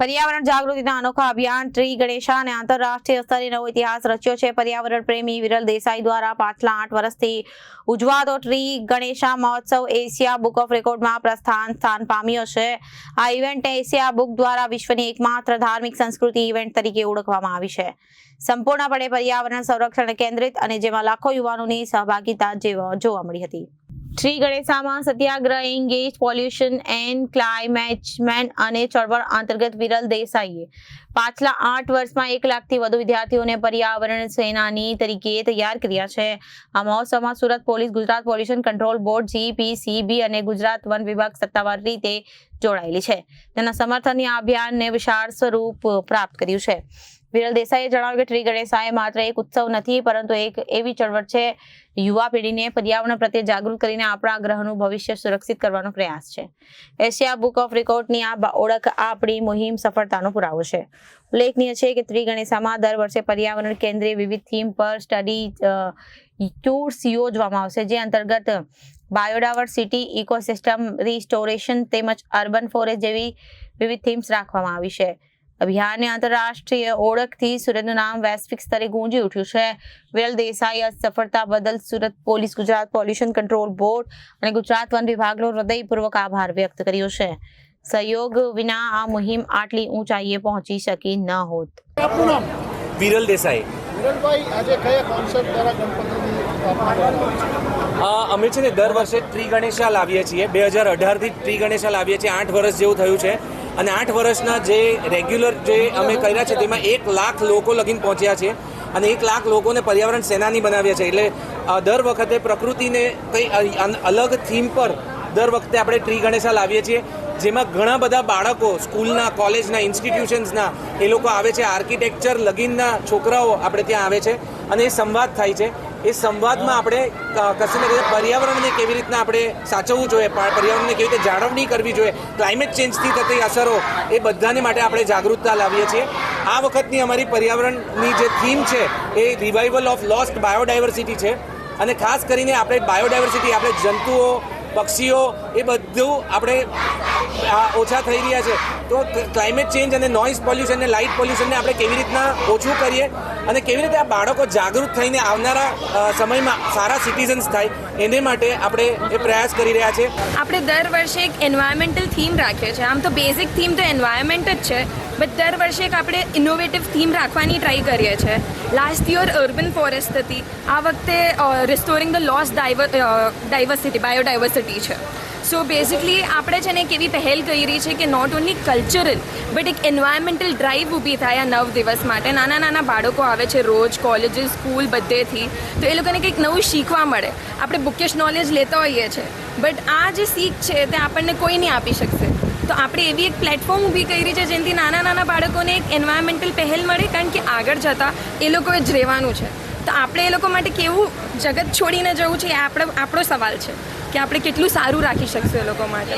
પર્યાવરણ જાગૃતિના અનોખા અભિયાન ટ્રી ગણેશા અને આંતરરાષ્ટ્રીય સ્તરે નવો ઇતિહાસ રચ્યો છે. પર્યાવરણ પ્રેમી વિરલ દેસાઈ દ્વારા પાછલા આઠ વર્ષથી ઉજવાતો ટ્રી ગણેશા મહોત્સવ એશિયા બુક ઓફ રેકોર્ડમાં પ્રસ્થાન સ્થાન પામ્યો છે. આ ઇવેન્ટ એશિયા બુક દ્વારા વિશ્વની એકમાત્ર ધાર્મિક સંસ્કૃતિ ઇવેન્ટ તરીકે ઓળખવામાં આવી છે. સંપૂર્ણપણે પર્યાવરણ સંરક્ષણ કેન્દ્રિત અને જેમાં લાખો યુવાનોની સહભાગિતા જેવા જોવા મળી હતી. શ્રી ગણેશામાં સત્યાગ્રહ engage pollution and climate change અને ચળવળ અંતર્ગત વિરલ દેસાઈએ પાછલા આઠ વર્ષમાં એક લાખથી વધુ વિદ્યાર્થીઓને પર્યાવરણ સેનાની તરીકે તૈયાર કર્યા છે. આ મહોત્સવમાં Surat police, Gujarat pollution control board GPCB અને ગુજરાત વન વિભાગ સત્તાવાર રીતે જોડાયેલી છે. તેના સમર્થનની આ અભિયાનને વિશાળ સ્વરૂપ પ્રાપ્ત કર્યું છે. વિરલ દેસાઈએ જણાવ્યું કે ટ્રી ગણેશાએ માત્ર એક ઉત્સવ નથી, પરંતુ એક એવી ચળવળ છે યુવા પેઢીને પર્યાવરણ પ્રત્યે જાગૃત કરીને આપણા ગ્રહનું ભવિષ્ય સુરક્ષિત કરવાનો પ્રયાસ છે. એશિયા બુક ઓફ રેકોર્ડની આ ઓળખ આપણી મુહિમ સફળતાનો પુરાવો છે. ઉલ્લેખનીય છે કે ત્રી ગણેશામાં દર વર્ષે પર્યાવરણ કેન્દ્રે વિવિધ થીમ પર સ્ટડી ટૂર્સ યોજવામાં આવશે, જે અંતર્ગત બાયોડાયવર્સિટી, ઇકોસિસ્ટમ, રિસ્ટોરેશન તેમજ અર્બન ફોરેસ્ટ જેવી વિવિધ થીમ્સ રાખવામાં આવી છે. અભિયાનની આંતરરાષ્ટ્રીય ઓળખથી સુરતનું નામ વૈશ્વિક સ્તરે ગુંજી ઉઠ્યું છે. વિરલ દેસાઈ આ સફળતા બદલ Surat police Gujarat pollution control board અને ગુજરાત વન વિભાગનો હૃદયપૂર્વક આભાર વ્યક્ત કર્યો છે. સહયોગ વિના આ મુહિમ આટલી ઊંચાઈએ પહોંચી શકી ન હોત. વિરલ દેસાઈ. વિરલભાઈ આજે કયા કોન્સેપ્ટ દ્વારા અમે છે ને દર વર્ષે ટ્રી ગણેશા લાવીએ છીએ. બે હજાર અઢારથી ટ્રી ગણેશા લાવીએ છીએ. આઠ વર્ષ જેવું થયું છે. અને આઠ વર્ષના જે રેગ્યુલર જે અમે કર્યા છે, તેમાં એક લાખ લોકો લગીન પહોંચ્યા છે અને એક લાખ લોકોને પર્યાવરણ સેનાની બનાવ્યા છે. એટલે દર વખતે પ્રકૃતિને કંઈ અલગ થીમ પર દર વખતે આપણે ટ્રી ગણેશા લાવીએ છીએ, જેમાં ઘણા બધા બાળકો સ્કૂલના, કોલેજના ઇન્સ્ટિટ્યુશન્સના એ લોકો આવે છે. આર્કિટેક્ચર લગીનના છોકરાઓ આપણે ત્યાં આવે છે અને એ સંવાદ થાય છે. એ સંવાદમાં આપણે ક- કશે પર્યાવરણને કેવી રીતના આપણે સાચવવું જોઈએ પર્યાવરણને કેવી રીતે જાળવણી કરવી જોઈએ ક્લાઇમેટ ચેન્જથી થતી અસરો એ બધાને માટે આપણે જાગૃતતા લાવીએ છીએ. આ વખતની અમારી પર્યાવરણની જે થીમ છે એ રિવાઇવલ ઓફ લોસ્ટ બાયોડાયવર્સિટી છે. અને ખાસ કરીને આપણે બાયોડાયવર્સિટી આપણે જંતુઓ પક્ષીઓ એ બધું આપણે ઓછા થઈ રહ્યા છે. તો ક્લાઇમેટ ચેન્જ અને નોઇઝ પોલ્યુશન અને લાઇટ પોલ્યુશનને આપણે કેવી રીતના ઓછું કરીએ અને કેવી રીતે આ બાળકો જાગૃત થઈને આવનારા સમયમાં સારા સિટીઝન્સ થાય, એને માટે આપણે એ પ્રયાસ કરી રહ્યા છે. આપણે દર વર્ષે એક એન્વાયરમેન્ટલ થીમ રાખીએ છીએ. આમ તો બેઝિક થીમ તો એન્વાયરમેન્ટ જ છે. બટ દર વર્ષે એક આપણે ઇનોવેટિવ થીમ રાખવાની ટ્રાય કરીએ છીએ લાસ્ટ યર અર્બન ફોરેસ્ટ હતી આ વખતે restoring the loss diversity biodiversity છે સો બેઝિકલી આપણે છે ને એક એવી પહેલ કરી છે કે નોટ ઓનલી કલ્ચરલ બટ એક એન્વાયરમેન્ટલ ડ્રાઈવ ઊભી થાય આ નવ દિવસ માટે નાના નાના બાળકો આવે છે રોજ કોલેજીસ સ્કૂલ બધેથી તો એ લોકોને કંઈક નવું શીખવા મળે આપણે બુકેશ નોલેજ લેતા હોઈએ છીએ બટ આ જે શીખ છે તે આપણને કોઈ નહીં આપી શકશે તો આપણે એવી એક પ્લેટફોર્મ ઊભી કરી છે જેનાથી નાના નાના બાળકોને એક એન્વાયરમેન્ટલ પહેલ મળે, કારણ કે આગળ જતાં એ લોકોએ જ રહેવાનું છે. તો આપણે એ લોકો માટે કેવું જગત છોડીને જવું છે એ આપણો આપણો સવાલ છે કે આપણે કેટલું સારું રાખી શકશું એ લોકો માટે?